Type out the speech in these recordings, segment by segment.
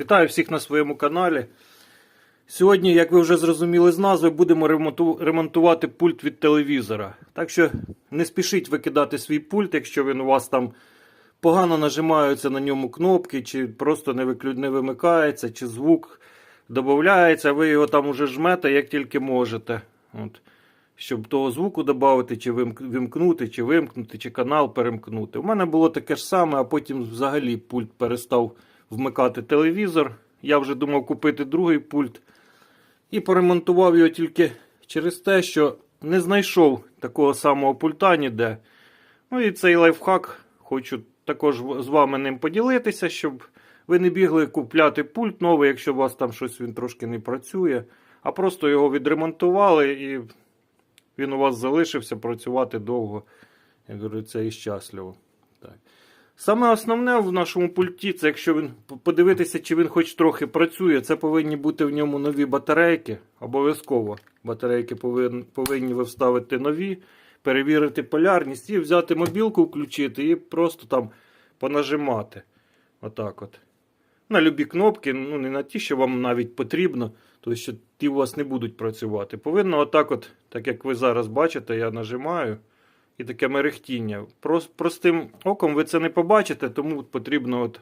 Вітаю всіх на своєму каналі. Сьогодні, як ви вже зрозуміли з назви, будемо ремонтувати пульт від телевізора. Так що не спішіть викидати свій пульт, якщо він у вас там погано нажимаються на ньому кнопки, чи просто не, вимикається, чи звук додається, ви його там уже жмете, як тільки можете. От. Щоб того звуку додати, чи вимкнути, чи вимкнути, чи канал перемкнути. У мене було таке ж саме, а потім взагалі пульт перестав вмикати телевізор. Я вже думав купити другий пульт. І поремонтував його тільки через те, що не знайшов такого самого пульта ніде. Ну і цей лайфхак хочу також з вами ним поділитися, щоб ви не бігли купляти пульт новий, якщо у вас там щось він трошки не працює, а просто його відремонтували і він у вас залишився працювати довго, як говориться, і щасливо. Так. Саме основне в нашому пульті, це якщо він подивитися, чи він хоч трохи працює, це повинні бути в ньому нові батарейки. Обов'язково батарейки повинні, повинні ви вставити нові, перевірити полярність і взяти мобілку, включити і просто там понажимати. Отак от. На любі кнопки, ну не на ті, що вам навіть потрібно, тому що ті у вас не будуть працювати. Повинно отак, от, так як ви зараз бачите, я нажимаю і таке мерехтіння. Простим оком ви це не побачите, тому потрібно от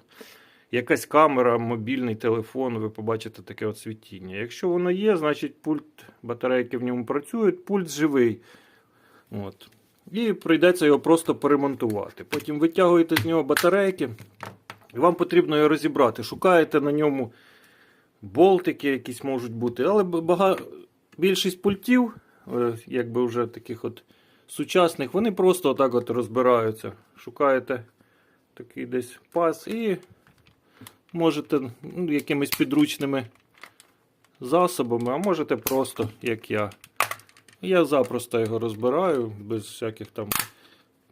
якась камера, мобільний телефон, ви побачите таке от світіння. Якщо воно є, значить пульт, батарейки в ньому працюють, пульт живий. От. І прийдеться його просто поремонтувати. Потім витягуєте з нього батарейки, і вам потрібно його розібрати. Шукаєте на ньому болтики, якісь можуть бути, але бага... більшість пультів, е, якби вже таких от сучасних, вони просто отак от розбираються. Шукаєте такий десь паз і можете ну, якимись підручними засобами, а можете просто, як я. Я запросто його розбираю, без всяких там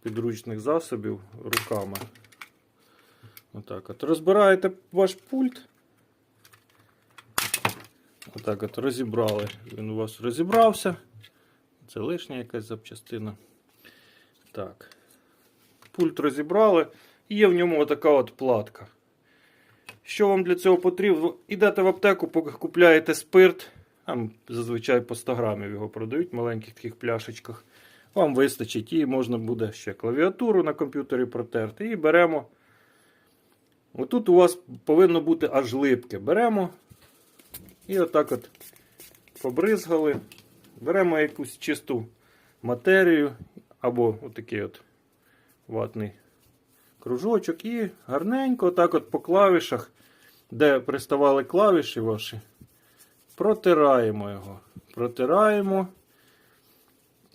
підручних засобів руками. Отак от. Розбираєте ваш пульт. Отак от розібрали. Він у вас розібрався. Це лишня якась запчастина. Так. Пульт розібрали. Є в ньому отака от платка. Що вам для цього потрібно? Ідете в аптеку, поки купляєте спирт. Там зазвичай по 100 грамів його продають в маленьких таких пляшечках. Вам вистачить і можна буде ще клавіатуру на комп'ютері протерти. І беремо. Отут у вас повинно бути аж липке. Беремо і отак от побризгали. Беремо якусь чисту матерію або отакий от ватний кружочок і гарненько отак от по клавішах, де приставали клавіші ваші, протираємо його. Протираємо.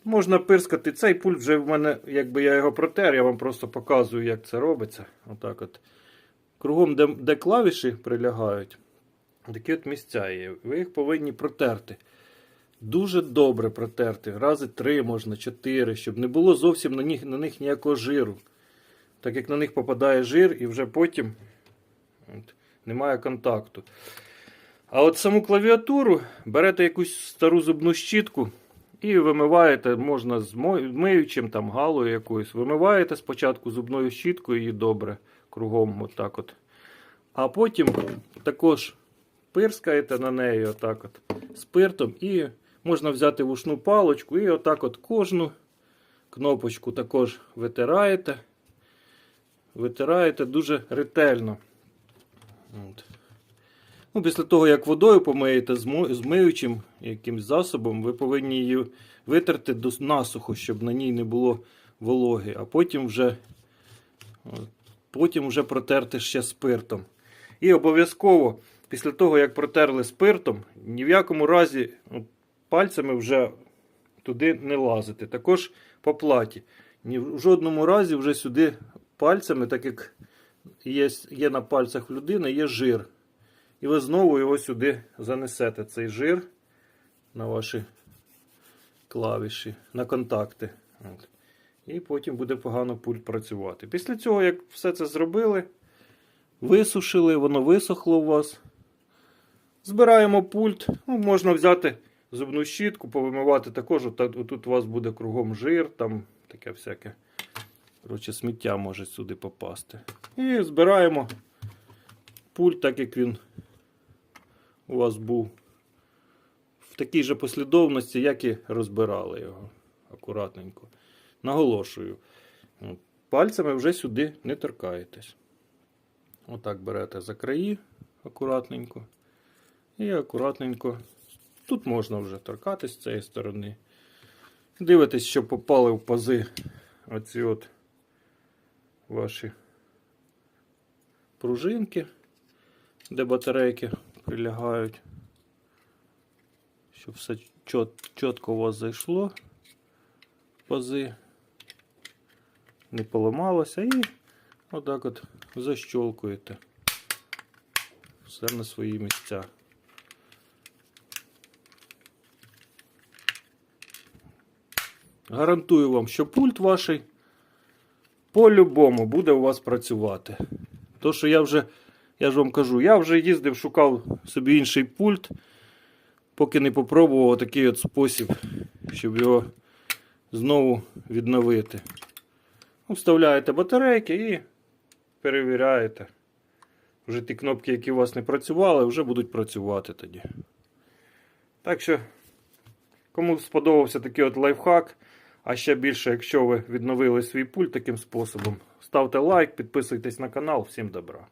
Можна пирскати. Цей пульт вже в мене, якби я його протер, я вам просто показую, як це робиться. Отак от. Кругом, де, де клавіші прилягають, такі от місця є. Ви їх повинні протерти. Дуже добре протерти. Рази три можна, чотири, щоб не було зовсім на них, на них ніякого жиру. Так як на них попадає жир і вже потім от, немає контакту. А от саму клавіатуру берете якусь стару зубну щітку і вимиваєте, можна з миючим там галою якоюсь. Вимиваєте спочатку зубною щіткою її добре кругом, отак от. А потім також пирскаєте на неї отак от спиртом і можна взяти вушну палочку і отак от кожну кнопочку також витираєте. Витираєте дуже ретельно. От. Ну, після того, як водою помиєте з миючим якимсь засобом, ви повинні її витерти до насухо, щоб на ній не було вологи, а потім вже, от, потім вже протерти ще спиртом. І обов'язково, після того, як протерли спиртом, ні в якому разі пальцями вже туди не лазити. Також по платі. Ні в жодному разі вже сюди пальцями, так як є, є на пальцях людини, є жир. І ви знову його сюди занесете, цей жир на ваші клавіші, на контакти. І потім буде погано пульт працювати. Після цього, як все це зробили, висушили, воно висохло у вас. Збираємо пульт. Ну, можна взяти зубну щітку, повимивати також. Отут у вас буде кругом жир, там таке всяке. Коротше, сміття може сюди попасти. І збираємо пульт, так як він у вас був в такій же послідовності, як і розбирали його акуратненько. Наголошую, пальцями вже сюди не торкаєтесь. Отак берете за краї акуратненько. І акуратненько. Тут можна вже торкатись з цієї сторони. Дивитесь, щоб попали в пази оці от ваші пружинки, де батарейки прилягають. Щоб все чот, чітко у вас зайшло пази, не поламалося і отак от защолкуєте все на свої місця. Гарантую вам, що пульт ваш по-любому буде у вас працювати. То, що я вже, я ж вам кажу, я вже їздив, шукав собі інший пульт, поки не попробував такий от спосіб, щоб його знову відновити. Ну, Вставляєте батарейки і перевіряєте. Вже ті кнопки, які у вас не працювали, вже будуть працювати тоді. Так що, кому сподобався такий от лайфхак, а ще більше, якщо ви відновили свій пульт таким способом, ставте лайк, підписуйтесь на канал. Всім добра.